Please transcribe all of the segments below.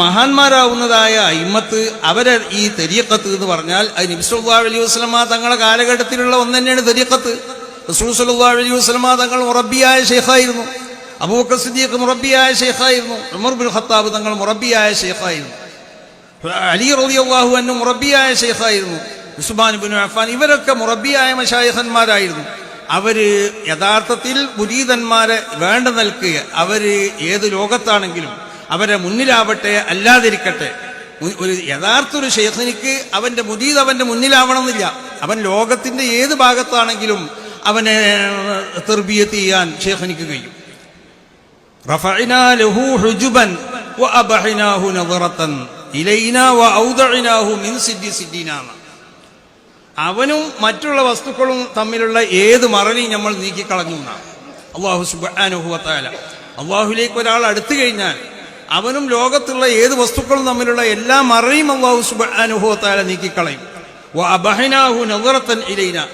മഹാന്മാരാവുന്നതായ അയിമത്ത് അവരെ ഈ തെരിയക്കത്ത് എന്ന് പറഞ്ഞാൽ അത് നബിസ്വല്ലാ അലൈഹി വസ്ലമ തങ്ങളുടെ കാലഘട്ടത്തിലുള്ള ഒന്ന് തന്നെയാണ് തെരിയക്കത്ത് റസൂൽ സല്ലാ അലൈഹി വസ്ലമ തങ്ങൾ മുറബിയായ ഷെയ്ഖായിരുന്നു അബൂബക്കർ സിദ്ദീഖ് മുറബിയായ ഷെയ്ഖായിരുന്നു ഉമർ ബിൻ ഖത്താബ് തങ്ങൾ മുറബിയായ ഷെയ്ഖായിരുന്നു അലി റളിയല്ലാഹു എന്നെ മുറബിയായ ഷെയ്ഖായിരുന്നു ഉസ്മാൻ ബിൻ അഫാൻ ഇവരൊക്കെ മുറബിയായ മഷായഹന്മാരായിരുന്നു അവർ യഥാർത്ഥത്തിൽ പുരീതന്മാരെ വേണ്ട നിൽക്കുക അവർ ഏത് ലോകത്താണെങ്കിലും അവരെ മുന്നിലാവട്ടെ അല്ലാതിരിക്കട്ടെ. ഒരു യഥാർത്ഥ ഒരു ഷെയ്ഖിനിക്ക് അവന്റെ മുതീത് അവന്റെ മുന്നിലാവണമെന്നില്ല. അവൻ ലോകത്തിന്റെ ഏത് ഭാഗത്താണെങ്കിലും അവനെ തെർബിയത്ത് ചെയ്യാൻ ഷെയ്ഖിനിക്ക് കഴിയും. അവനും മറ്റുള്ള വസ്തുക്കളും തമ്മിലുള്ള ഏത് മറവി നമ്മൾ നീക്കിക്കളഞ്ഞു എന്നാണ്. അള്ളാഹു അള്ളാഹുലേക്ക് ഒരാൾ അടുത്തു കഴിഞ്ഞാൽ അവനും ലോകത്തുള്ള ഏത് വസ്തുക്കളും തമ്മിലുള്ള എല്ലാ മറയും അള്ളാഹു സുബാനുഭവത്താല നീക്കിക്കളയും. അബഹനാഹു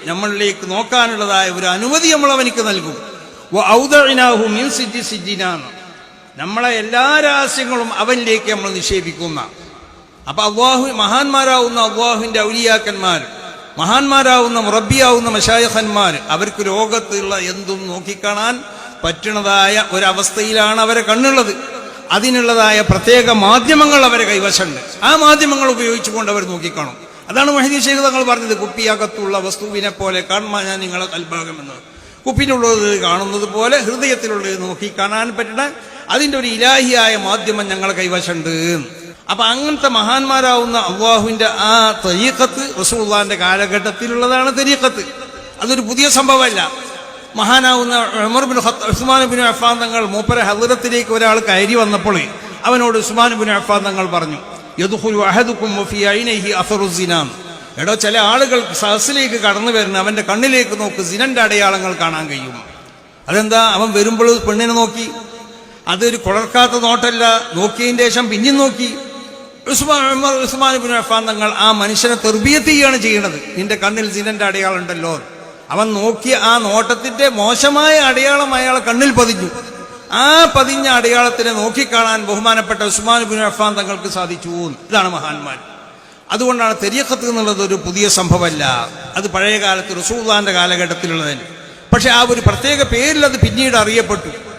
നമ്മളിലേക്ക് നോക്കാനുള്ളതായ ഒരു അനുമതി നമ്മൾ അവനിക്ക് നൽകും. മിൻ നമ്മളെ എല്ലാ രഹസ്യങ്ങളും അവനിലേക്ക് നമ്മൾ നിക്ഷേപിക്കുന്ന. അപ്പൊ അള്ളാഹു മഹാന്മാരാവുന്ന അള്ളാഹുവിന്റെ ഔലിയാക്കന്മാർ മഹാന്മാരാവുന്ന മുറബിയാവുന്ന മഷായഹന്മാർ അവർക്ക് ലോകത്തുള്ള എന്തും നോക്കിക്കാണാൻ പറ്റണതായ ഒരവസ്ഥയിലാണ് അവരെ കണ്ണുള്ളത്. അതിനുള്ളതായ പ്രത്യേക മാധ്യമങ്ങൾ അവരെ കൈവശമുണ്ട്. ആ മാധ്യമങ്ങൾ ഉപയോഗിച്ചുകൊണ്ട് അവർ നോക്കിക്കാണും. അതാണ് മഹദി ശേഖ് തങ്ങൾ പറഞ്ഞത് കുപ്പിയകത്തുള്ള വസ്തുവിനെ പോലെ കാണുമ്പോൾ ഞാൻ നിങ്ങളെ കൽഭാഗമെന്ന് കുപ്പിനുള്ളത് കാണുന്നത് പോലെ ഹൃദയത്തിലുള്ളത് നോക്കി കാണാൻ പറ്റണ അതിന്റെ ഒരു ഇലാഹിയായ മാധ്യമം ഞങ്ങളെ കൈവശമുണ്ട്. അപ്പൊ അങ്ങനത്തെ മഹാന്മാരാവുന്ന അള്ളാഹുവിന്റെ ആ തരീക്കത്ത് റസൂള്ളാന്റെ കാലഘട്ടത്തിലുള്ളതാണ് തരീക്കത്ത് അതൊരു പുതിയ സംഭവമല്ല. മഹാനാവുന്ന Umar bin Usman bin Affan തങ്ങൾ മൂപ്പര ഹദറത്തിലേക്ക് ഒരാൾ കയറി വന്നപ്പോൾ അവനോട് ഉസ്മാൻ ബിൻ അഫാൻ തങ്ങൾ പറഞ്ഞു അഹദുക്കും എടോ ചില ആളുകൾ സഹസിലേക്ക് കടന്നു വരുന്ന അവന്റെ കണ്ണിലേക്ക് നോക്ക് സിനന്റെ അടയാളങ്ങൾ കാണാൻ കഴിയും. അതെന്താ? അവൻ വരുമ്പോൾ പെണ്ണിനെ നോക്കി. അതൊരു കുളർക്കാത്ത നോട്ടല്ല. നോക്കിയതിന് ശേഷം പിന്നെയും നോക്കി. ഉസ്മാൻ ഉസ്മാൻ ബിൻ അഫാൻ തങ്ങൾ ആ മനുഷ്യനെ തെർബിയത്ത് ചെയ്യാണ് ചെയ്യുന്നത് നിന്റെ കണ്ണിൽ സിനന്റെ അടയാളം ഉണ്ടല്ലോ. അവൻ നോക്കിയ ആ നോട്ടത്തിന്റെ മോശമായ അടയാളം അയാളെ കണ്ണിൽ പതിഞ്ഞു. ആ പതിഞ്ഞ അടയാളത്തിനെ നോക്കിക്കാണാൻ ബഹുമാനപ്പെട്ട ഉസ്മാൻ ബിൻ അഫാൻ തങ്ങൾക്ക് സാധിച്ചു ഇതാണ് മഹാന്മാർ. അതുകൊണ്ടാണ് തെരിയക്കത്ത് എന്നുള്ളത് ഒരു പുതിയ സംഭവമല്ല. അത് പഴയ കാലത്ത് റസൂദാന്റെ കാലഘട്ടത്തിലുള്ളതന്നെ. പക്ഷെ ആ ഒരു പ്രത്യേക പേരിൽ അത് പിന്നീട് അറിയപ്പെട്ടു.